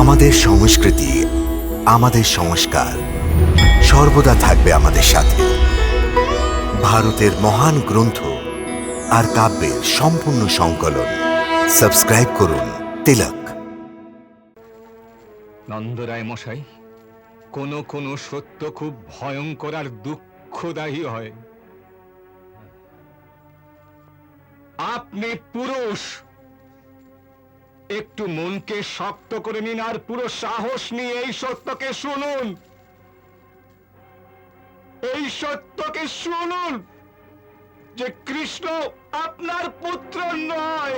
আমাদের সংস্কৃতি, আমাদের সংস্কার সর্বদা থাকবে আমাদের সাথে। ভারতের মহান গ্রন্থ আর কাব্যের সম্পূর্ণ সংকলন। সাবস্ক্রাইব করুন তিলক। নন্দরায় মশাই, কোন কোন সত্য খুব ভয়ঙ্কর আর দুঃখদায়ী হয়। আপনি পুরুষ একটু মনকে শক্ত করে নিন আর পুরো সাহস নিয়ে এই সত্যকে শুনুন। এই সত্যকে শুনুন যে কৃষ্ণ আপনার পুত্র নয়।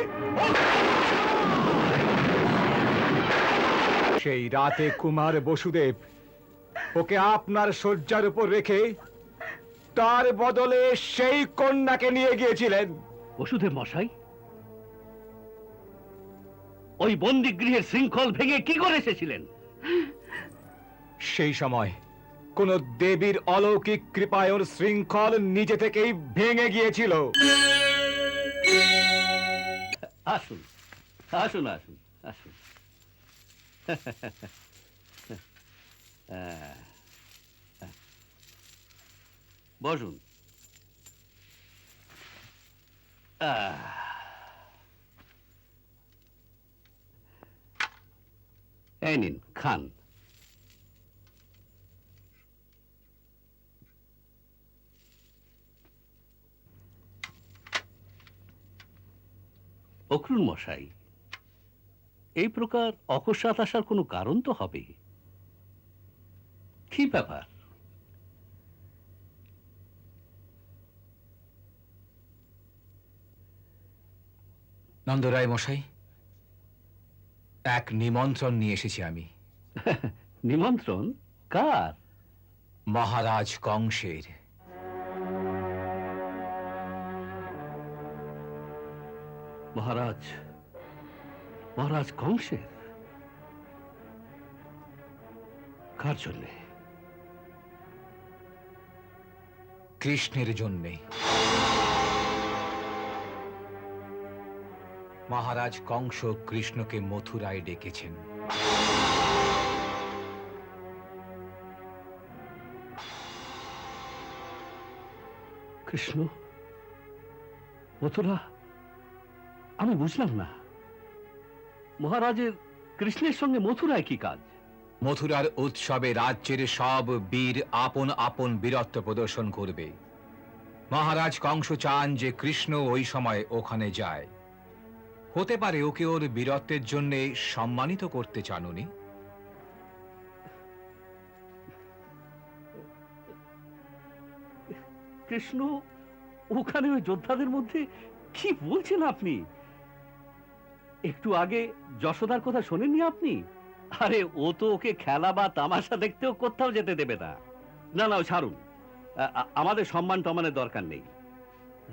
সেই রাতে কুমার বসুদেব ওকে আপনার শয্যার উপর রেখে তার বদলে সেই কন্যাকে নিয়ে গিয়েছিলেন। বসুদেব মশাই ওই বন্দিগৃহের শৃঙ্খল ভেঙে কি করে এসেছিলেন? সেই সময় কোন দেবীর অলৌকিক কৃপায় ওর শৃঙ্খল নিজে থেকেই ভেঙে গিয়েছিল। আসুন আসুন আসুন আসুন। বসুন। আহ। এই নিন, খান। অক্রুণ মশাই, এই প্রকার অকস্মাৎ আসার কোনো কারণ তো হবে কি ব্যাপার? নন্দরায় মশাই এক নিমন্ত্রণ নিয়ে এসেছি আমি। নিমন্ত্রণ? কার? মহারাজ কংসের। মহারাজ মহারাজ কংসের? কার জন্যে? কৃষ্ণের জন্যে। মহারাজ কংস কৃষ্ণকে মথুরায় ডেকেছেন। কৃষ্ণ মথুরা আমি বুঝলাম না। মহারাজের কৃষ্ণের সঙ্গে মথুরায় কি কাজ? মথুরার উৎসবে রাজ্যের সব বীর আপন আপন বীরত্ব প্রদর্শন করবে। মহারাজ কংস চান যে কৃষ্ণ ওই সময় ওখানে যায়। হতে পারে ওকে ওর বীরত্বের জন্য সম্মানিত করতে চান উনি কৃষ্ণ, ওখানে ওই যোদ্ধাদের মধ্যে কি বলছেন আপনি? একটু আগে যশোদার কথা শোনেননি আপনি? আরে, ও তো ওকে খেলা বা তামাশা দেখতেও কোথাও যেতে দেবে না। না না ছাড়ুন। আমাদের সম্মান টমানের দরকার নেই।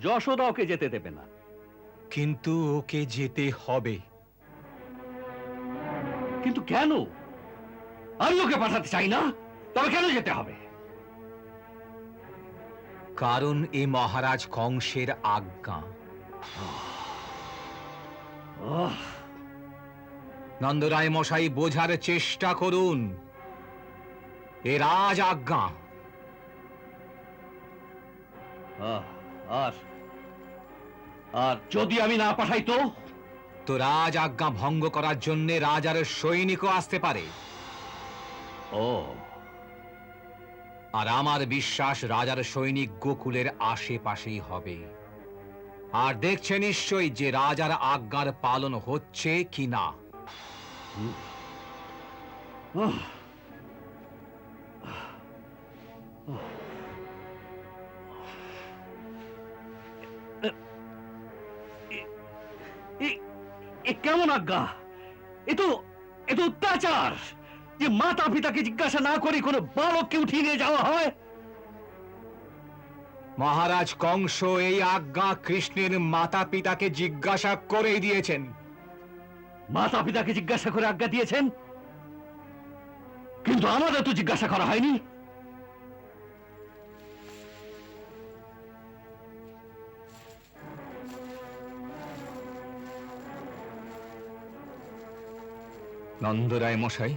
যশোদা ওকে যেতে দেবে না। কিন্তু ওকে যেতে হবে। কিন্তু কেন? আমি ওকে পাঠাতে চাই না তবে কেন যেতে হবে? কারণ এ মহারাজ কংসের আজ্ঞা। নন্দরায় মশাই বোঝার চেষ্টা করুন। এ রাজ আজ্ঞা। আহ, আর আর যদি আমি না পাঠাই তো? তো রাজ আজ্ঞা ভঙ্গ করার জন্য রাজার সৈনিকও আসতে পারে। ও। আর আমার বিশ্বাস রাজার সৈনিক গোকুলের আশেপাশেই হবে। আর দেখছে নিশ্চয়ই যে রাজার আজ্ঞার পালন হচ্ছে কি না। কেমন আজ্ঞা? এ তো এ তো অত্যাচার যে মাতা পিতাকে জিজ্ঞাসা না করে কোনো বালককে উঠিয়ে নিয়ে যাওয়া হয়। মহারাজ কংস এই আজ্ঞা কৃষ্ণের মাতা পিতাকে জিজ্ঞাসা করেই দিয়েছেন। মাতা পিতাকে জিজ্ঞাসা করে আজ্ঞা দিয়েছেন? কিন্তু আমাদের তো জিজ্ঞাসা করা হয়নি। নন্দরায় মশাই,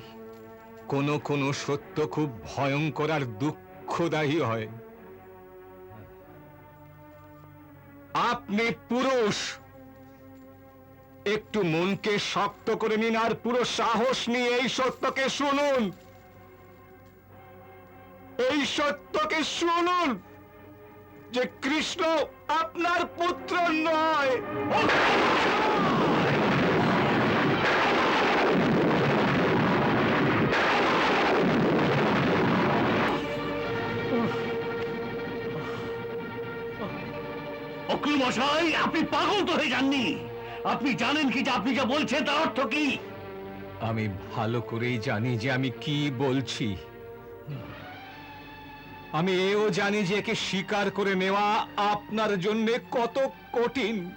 কোন কোন সত্য খুব ভয়ঙ্কর আর দুঃখদায়ী হয়। আপনি পুরুষ, একটু মনকে শক্ত করে নিন আর পুরো সাহস নিয়ে এই সত্যকে শুনুন। এই সত্যকে শুনুন যে কৃষ্ণ আপনার পুত্র নয়। মশাই আপনি পাগল তো হয়ে যাননি। আপনি জানেন কি যে আপনি যা বলছেন তার অর্থ কি? আমি ভালো করেই জানি যে আমি কি বলছি। আমি এও জানি যে একে স্বীকার করে নেওয়া আপনার জন্য কত কঠিন।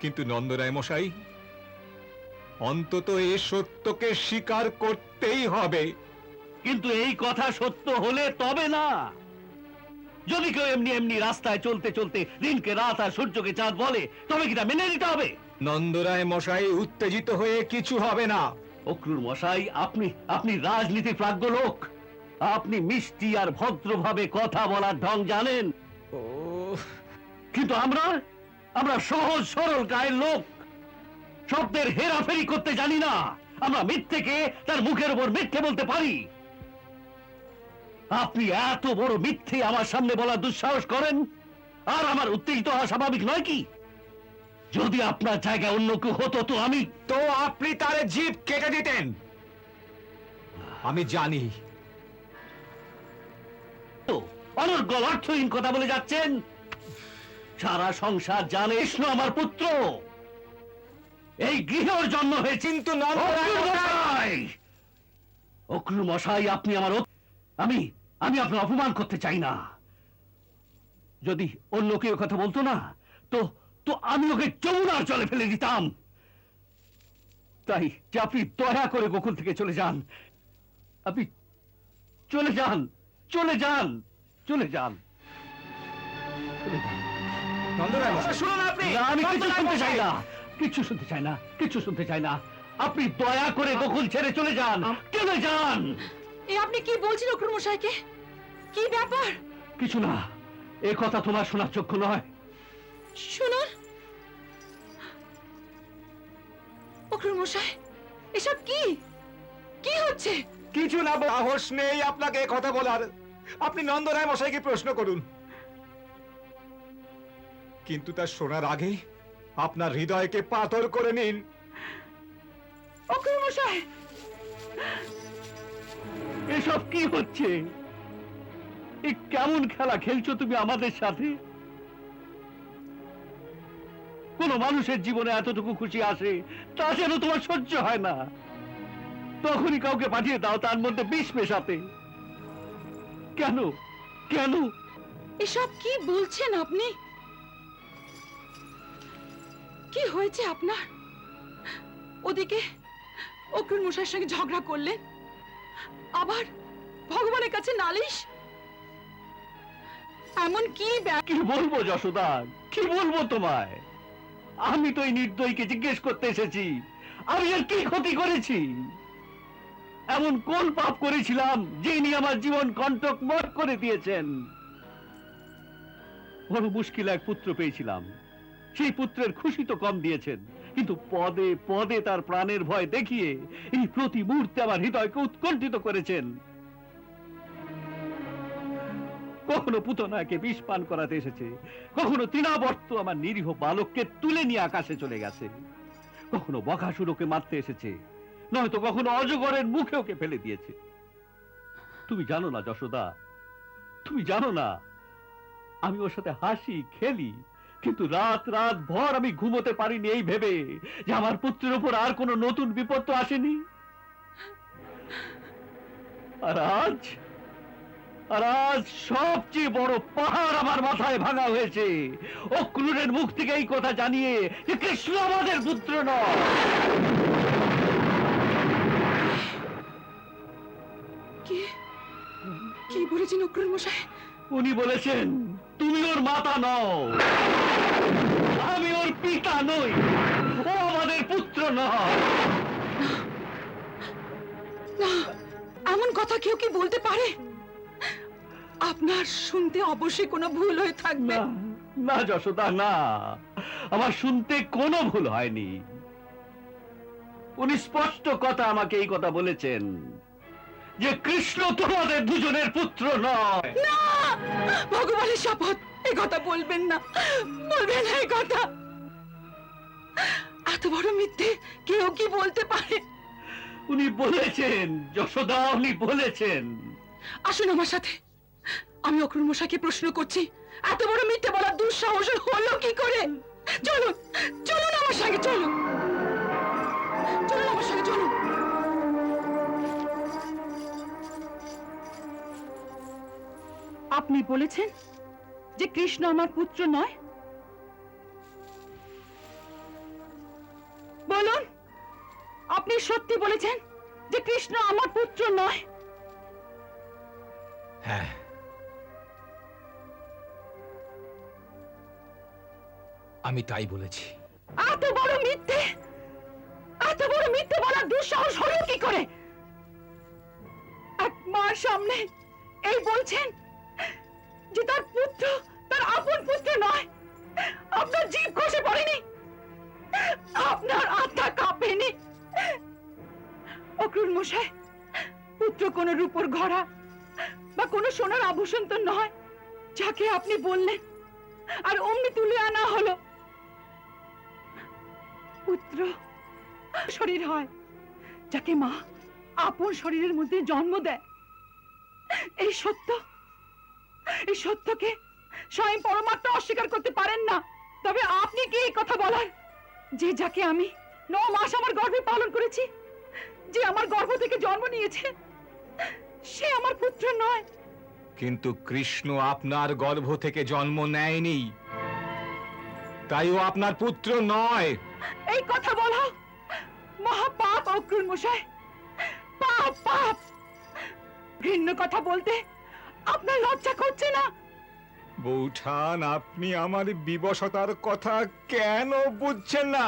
কিন্তু নন্দরায় মশাই অন্তত এ সত্যকে স্বীকার করতেই হবে। কিন্তু এই কথা সত্য হলে তবে না। যদি কেউ এমনি এমনি রাস্তায় চলতে চলতে দিনকে রাত আর সূর্যকে চাঁদ বলে তবে কি তা মেনে নিতে হবে? নন্দরায় মশাই উত্তেজিত হয়ে কিছু হবে না। অক্রুর মশাই আপনি আপনি রাজনীতি প্রাজ্ঞ লোক। আপনি মিষ্টি আর ভদ্রভাবে কথা বলার ঢং জানেন। কিন্তু আমরা আমরা সহজ সরল গায়ের লোক। শব্দের হেরাফেরি করতে জানি না। আমরা মিথ্যেকে তার মুখের উপর মিথ্যে বলতে পারি। আপনি এত বড় মিথ্যে আমার সামনে বলার দুঃসাহস করেন? আর আমার উত্তেজিত হওয়া স্বাভাবিক নয় কি? যদি আপনার জায়গায় অন্য কেউ হতো তো আমি তো আপনি তার জীব কেটে দিতেন। আমি জানি। তো অনর্গল অর্থহীন কথা বলে যাচ্ছেন। সারা সংসার জানে কৃষ্ণ আমার পুত্র। এই গৃহের জন্ম হয়ে কিন্তু অক্রুর মশাই মশাই আপনি আমার আমি আমি আপনার অপমান করতে চাই না। যদি অন্য কেউ কথা বলতো না তো তো আমি ওকে যমুনার জলে ফেলে দিতাম। তাই যে আপনি দয়া করে গোকুল থেকে চলে যান। আপনি চলে যান চলে যান চলে যান। চলে আমি কিছু শুনতে চাই না। কিছু শুনতে চাই না কিছু শুনতে চাই না। আপনি দয়া করে গোকুল ছেড়ে চলে যান চলে যান। এ আপনি কি বলছেন অক্রুর মশাইকে কি ব্যাপার? কিছু না এ কথা তোমার শোনার চক্ষু নয়। শুনুন অক্রুর মশাই এসব কি? কি হচ্ছে? কিছু না সাহস নেই আপনাকে এ কথা বলার। আপনি নন্দরায় মশাইকে প্রশ্ন করুন। কিন্তু তা শোনার আগে আপনার হৃদয়কে পাথর করে নিন। অক্রুর মশাই! এসব কি হচ্ছে? কেমন খেলা খেলছো তুমি আমাদের সাথে? কোন মানুষের জীবনে এতটুকু খুশি আসে, তা যেন তোমার সহ্য হয় না। তখনই কাউকে পাঠিয়ে দাও তার মধ্যে বিষ মেশাতে। কেন? কেন? এসব কি বলছেন আপনি? কি হয়েছে আপনার? ওদিকে অক্রুর মশাইয়ের সঙ্গে ঝগড়া করলেন, আবার ভগবানের কাছে নালিশ? এমন কি কি বলব যশোদা? কি বলব তোমায়? আমি তো এই নির্দয়ীকে জিজ্ঞেস করতে এসেছি। আমি আর কি ক্ষতি করেছি? এমন কোন পাপ করেছিলাম যিনি আমার জীবন কণ্টকময় করে দিয়েছেন? বড় মুশকিল এক পুত্র পেয়েছিলাম। সেই পুত্রের খুশি তো কম দিয়েছেন। কিন্তু পদে পদে তার প্রাণের ভয় দেখিয়ে এই প্রতি মুহূর্তে আমার হৃদয়কে উৎকণ্ঠিত করেছেন। কখনো পুতনাকে বিষ পান করাতে এসেছে, কখনো তৃণাবর্ত আমার নিরীহ বালককে তুলে নিয়ে আকাশে চলে গেছে, কখনো বকাসুরকে মারতে এসেছে, নয়তো কখনো অজগরের মুখে ওকে ফেলে দিয়েছে। তুমি জানো না, যশোদা, তুমি জানো না, আমি ওর সাথে হাসি খেলি, কিন্তু রাত রাত ভর আমি ঘুমোতে পারিনি এই ভেবে যে আমার পুত্রের উপর আর কোনো নতুন বিপদ তো আসেনি। আর আজ আর আজ সবচেয়ে বড় পাহাড় আমার মাথায় ভাঙা হয়েছে। অক্রুরের মুখ থেকে এই কথা জানিয়ে যে কৃষ্ণ আমাদের পুত্র নয়। কি? বলেছেন অক্রুর মশাই? উনি বলেছেন তুমি ওর মাতা নও। আমি ওর পিতা নই। ও আমাদের পুত্র নয়। এমন কথা কেউ কি বলতে পারে? আপনার শুনতে অবশ্যই কোনো ভুল হয়ে থাকবে। না না যশোদা না। আমার শুনতে কোনো ভুল হয়নি। উনি স্পষ্ট কথা আমাকে এই কথা বলেছেন যে কৃষ্ণ তোমাদের দুজনের পুত্র নয়। না ভগবানের শপথ এই কথা বলবেন না বলবেন না এই কথা। এত বড় মিথ্যে কেউ কি বলতে পারে? উনি বলেছেন যশোদা উনি বলেছেন। আসুন আমার সাথে। আমি অক্রুর মশাইকে প্রশ্ন করছি। এত বড় মিথ্যে বলার দুঃসাহস হলো কি করে? চলুন চলুন আমার সঙ্গে, চলুন। চলুন আমার সঙ্গে, চলুন। আপনি বলেছেন যে কৃষ্ণ আমার পুত্র নয়? বলুন, আপনি সত্যি বলেছেন যে কৃষ্ণ আমার পুত্র নয়? হ্যাঁ আমি তাই বলেছি। এত বড় মিথ্যে, এত বড় মিথ্যে বলার দুঃসাহস হলো কি করে? এক মার সামনে এই বলছেন যে তার পুত্র তার আপন পুত্র নয়, আপনার জীব খসে পড়েনি, আপনার আত্মা কাঁপেনি। অক্রুর মশাই, পুত্র কোন রূপর ঘোড়া বা কোনো সোনার আভূষণ তো নয়, যাকে আপনি বললেন, আর অমনি তুলে আনা হলো। পুত্র, শরীর হয়, যাকে মা আপন শরীরের মধ্যে জন্ম দেয়। এই সত্য, এই সত্যকে স্বয়ং পরমাত্মা অস্বীকার করতে পারেন না। তবে আপনি কি এই কথা বলার? যে যাকে আমি ন মাস আমার গর্ভে পালন করেছি, যে আমার গর্ভ থেকে জন্ম নিয়েছে, সে আমার পুত্র নয়। কিন্তু কৃষ্ণ আপনার গর্ভ থেকে জন্ম নেয়নি। তাই ও আপনার পুত্র নয়। এই কথা বলা। মহা পাপ অক্রুর মশাই। পাপ পাপ। ভিন্ন কথা বলতে আপনার লজ্জা করছে না? বৌঠান আপনি আমার বিবশতার কথা কেন বুঝছেন না?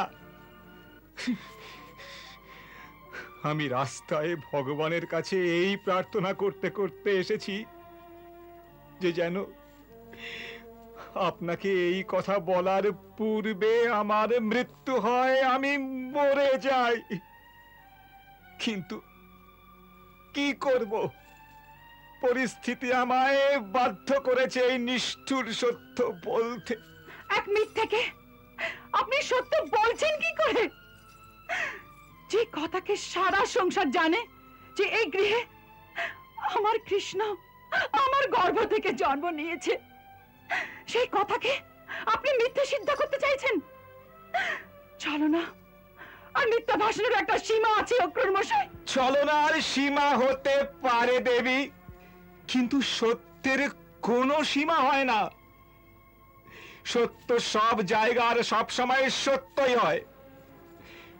আমি রাস্তায় ভগবানের কাছে এই প্রার্থনা করতে করতে এসেছি যে যেন আপনাকে এই কথা বলার পূর্বে আমার মৃত্যু হয়, আমি মরে যাই। কিন্তু কি করব? পরিস্থিতি আমায় বাধ্য করেছে এই নিষ্ঠুর সত্য বলতে। এক মিথ্যেকে আপনি সত্য বলছেন কি করে? যে কথাকে সারা সংসার জানে, যে এই গৃহে আমার কৃষ্ণ আমার গর্ভ থেকে জন্ম নিয়েছে। সেই কথাকে আপনি মিথ্যে সিদ্ধ করতে চাইছেন? চলো না, আর মিথ্যা ভাষণের একটা সীমা আছে, অক্রুর মশাই। ছলনার সীমা হতে পারে, দেবী। কিন্তু সত্যের কোনো সীমা হয় না। সত্য সব জায়গার সব সময় সত্যই হয়।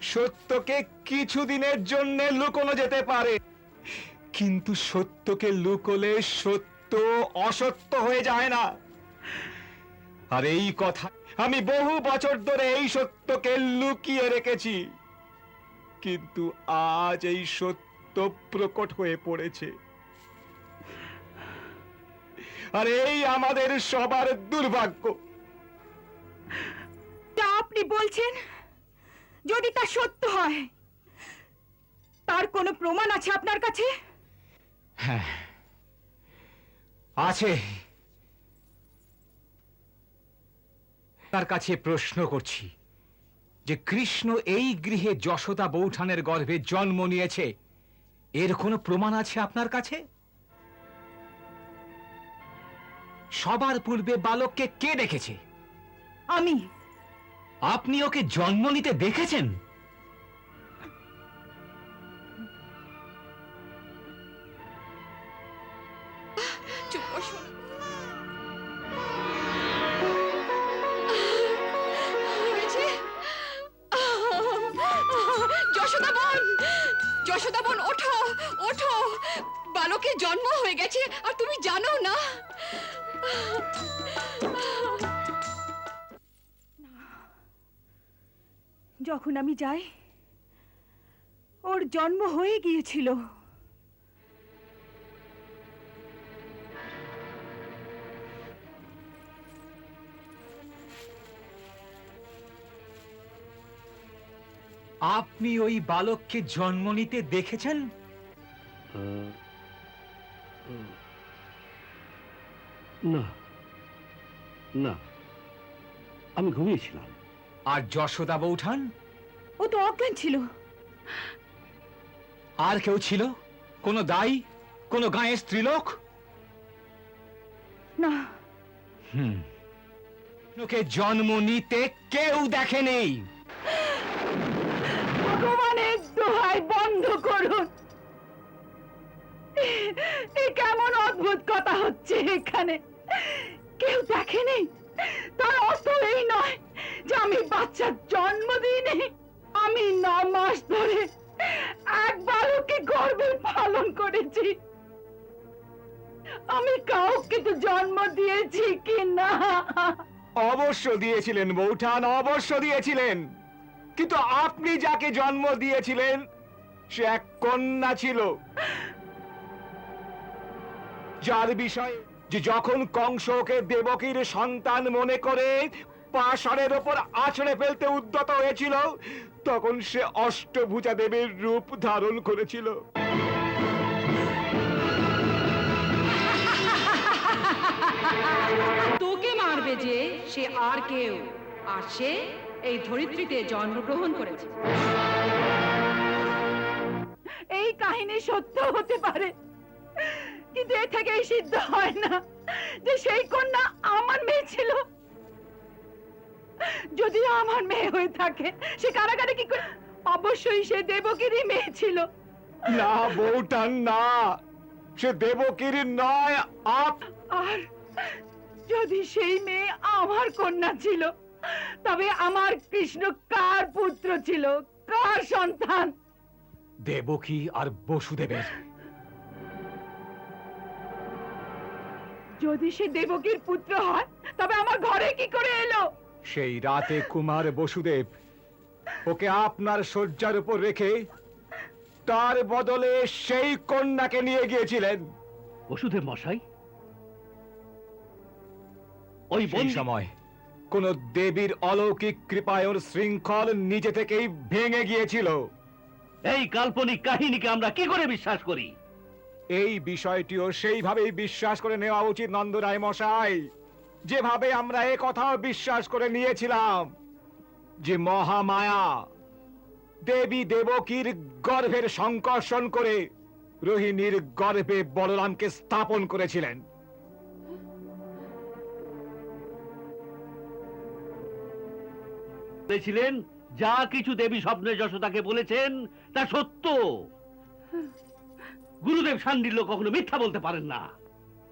সত্যকে কিছুদিনের জন্য লুকোনো যেতে পারে। কিন্তু সত্যকে লুকোলে সত্য অসত্য হয়ে যায় না। আর এই কথা আমি বহু বছর ধরে এই সত্যকে লুকিয়ে রেখেছি। কিন্তু আজ এই সত্য প্রকট হয়ে পড়েছে। আর এই আমাদের সবার দুর্ভাগ্য। তা আপনি বলছেন? যদি তা সত্য হয় তার কোনো প্রমাণ আছে আপনার কাছে? হ্যাঁ আছে। তার কাছে প্রশ্ন করছি যে কৃষ্ণ এই গৃহে যশোদা বৌঠানের গর্ভে জন্ম নিয়েছে এর কোনো প্রমাণ আছে আপনার কাছে? সবার পূর্বে বালককে কে দেখেছে? আমি। আপনি ওকে জন্ম নিতে দেখেছেন? যখন আমি যাই ওর জন্ম হয়ে গিয়েছিল। আপনি ওই বালককে জন্ম নিতে দেখেছেন? না না আমি ঘুমিয়েছিলাম। আর যশোদা বৌঠান ও তো অজ্ঞান ছিল। আর কেউ ছিল? কোনো দায়ী? কোনো গায়ের স্ত্রীলোক? না। হুম। ওকে জন্ম নিতে কেউ দেখেনি ভগবানের দোহাই বন্ধ করুন। এ কেমন অদ্ভুত কথা হচ্ছে এখানে। কেউ দেখেনি তার অর্থ এই নয়। যে আমি বাচ্চার জন্ম দিইনি, আমি ন মাস ধরে এক বালককে গর্ভে পালন করেছি। আমি কাউকে তো জন্ম দিয়েছি কি না? অবশ্য দিয়েছিলেন বৌঠান, অবশ্য দিয়েছিলেন। কিন্তু আপনি যাকে জন্ম দিয়েছিলেন, সে এক কন্যা ছিল। যার বিষয়ে যে যখন কংস ওকে দেবকীর সন্তান মনে করে পাষাণের ওপর আছড়ে ফেলতে উদ্যত হয়েছিল তখন সে অষ্টভুজা দেবীর রূপ ধারণ করেছিল। তোকে মারবে যে সে আর কেউ। আর সে এই ধরিত্রীতে জন্মগ্রহণ করেছে। এই কাহিনী সত্য হতে পারে কিন্তু এ থেকেই সিদ্ধ হয় না যে সেই কন্যা আমার মেয়ে ছিল। যদি আমার মেয়ে হয়ে থাকে সে কারাগারে কি করে অবশ্যই সে দেবকিরই মেয়ে ছিল। না বৌঠান না। সে দেবকীর নয় আপ আর যদি সেই মেয়ে আমার কন্যা ছিল তবে আমার কৃষ্ণ কার পুত্র ছিল? কার সন্তান? দেবকী আর বসুদেবের। যদি সে দেবকীর পুত্র হয় তবে আমার ঘরে কি করে এলো? সেই রাতে কুমার বসুদেব ওকে আপনার শয্যার উপর রেখে তার বদলে সেই কন্যাকে নিয়ে গিয়েছিলেন। বসুদেব মশাই? ওই সময় কোন দেবীর অলৌকিক কৃপায় ওর শৃঙ্খল নিজে থেকেই ভেঙে গিয়েছিল। এই কাল্পনিক কাহিনীকে আমরা কি করে বিশ্বাস করি? এই বিষয়টিও সেইভাবেই বিশ্বাস করে নেওয়া উচিত নন্দরায় মশাই। যেভাবে আমরা এ কথাও বিশ্বাস করে নিয়েছিলাম যে মহামায়া দেবী দেবকীর গর্ভের সংকর্ষণ করে রোহিণীর গর্ভে বলরামকে স্থাপন করেছিলেন। বলেছিলেন যা কিছু দেবী স্বপ্নে যশোদাকে বলেছেন তা সত্য। গুরুদেব সান্ডিল্য কখনো মিথ্যা বলতে পারেন না।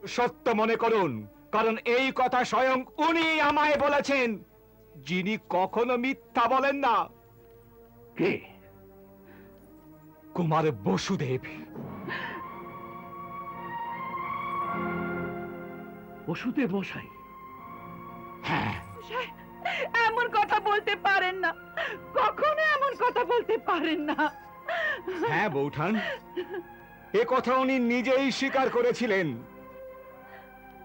সত্য মনে করুন কারণ এই কথা স্বয়ং উনি আমায় বলেছেন যিনি কখনো মিথ্যা বলেন না। কে? কুমার বসুদেব। বসুদেব মশাই? হ্যাঁ। মশাই, এমন কথা বলতে পারেন না। কখনো এমন কথা বলতে পারেন না। হ্যাঁ বৌঠান। এ কথা উনি নিজেই স্বীকার করেছিলেন।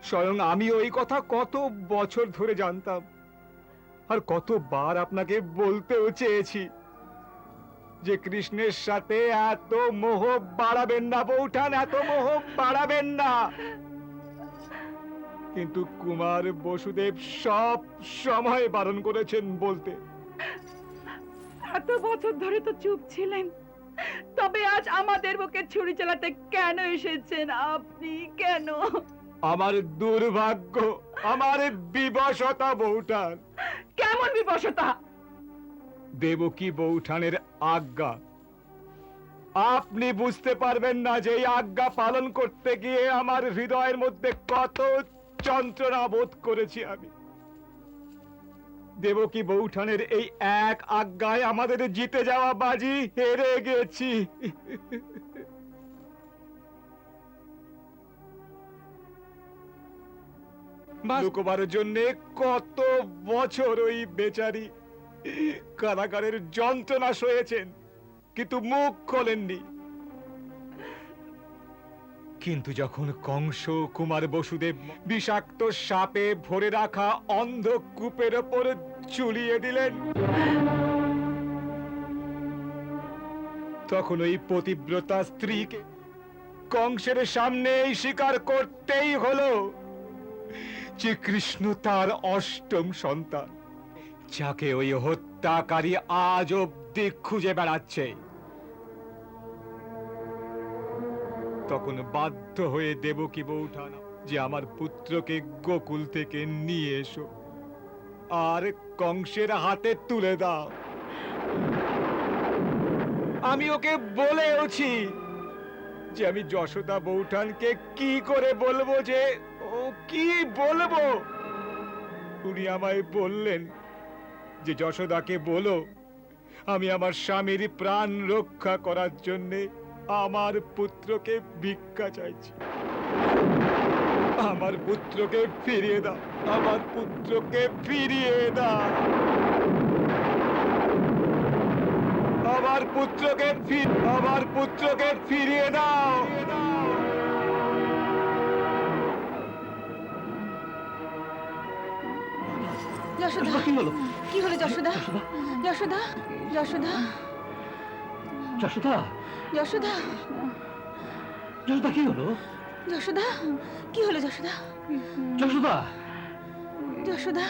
স্বয়ং আমি ওই কথা কত বছর ধরে জানতাম। আর কতবার আপনাকে বলতেও চেয়েছি যে কৃষ্ণের সাথে এত মোহ বাড়াবেন না, বৌঠান, এত মোহ বাড়াবেন না। কিন্তু কুমার বসুদেব সব সময় বারণ করেছেন বলতে। এত বছর ধরে তো চুপ ছিলেন। তবে আজ আমাদের বুকে ছুরি চালাতে কেন এসেছেন? আপনি কেন? আমার দুর্ভাগ্য আমার বিবশতা বৌঠান। কেমন বিবশতা? দেবকী বৌঠানের আজ্ঞা। আপনি বুঝতে পারবেন না যে এই আজ্ঞা পালন করতে গিয়ে আমার হৃদয়ের মধ্যে কত যন্ত্রণা বোধ করেছি আমি। দেবকী বৌঠানের এই এক আজ্ঞায় আমাদের জিতে যাওয়া বাজি হেরে গেছি। লুকোবার জন্য কত বছর ওই বেচারি কারাগারের যন্ত্রণা সয়েছেন, কিন্তু মুখ খোলেননি। কিন্তু যখন কংস কুমার বসুদেব বিষাক্ত সাপে ভরে রাখা অন্ধ কূপের ওপর ঝুলিয়ে দিলেন, তখন ওই পতিব্রতা স্ত্রীকে কংসের সামনেই স্বীকার করতেই হলো। যে কৃষ্ণ তার অষ্টম সন্তান, যাকে ওই হত্যাকারী আজ অব্দি খুঁজে বেড়াচ্ছে। তখন বাধ্য হয়ে দেব দেবকী বৌঠান, যে আমার পুত্রকে গোকুল থেকে নিয়ে এসো, আর কংসের হাতে তুলে দাও। আমি ওকে বলেওছি যে আমি যশোদা বৌঠানকে কি করে বলব যে কি বলব? উনি আমায় বললেন যে যশোদাকে বলো, আমি আমার স্বামীর প্রাণ রক্ষা করার জন্যে আমার পুত্রকে ভিক্ষা চাইছি। আমার পুত্রকে ফিরিয়ে দাও, আমার পুত্রকে ফিরিয়ে দাও। আমার পুত্রকে আমার পুত্রকে ফিরিয়ে দাও। যশোদা? কি হলো? কি হলো যশোদা? যশোদা? যশোদা? যশোদা? যশোদা? যশোদা? কি হলো? যশোদা? কি হলো যশোদা? যশোদা? যশোদা?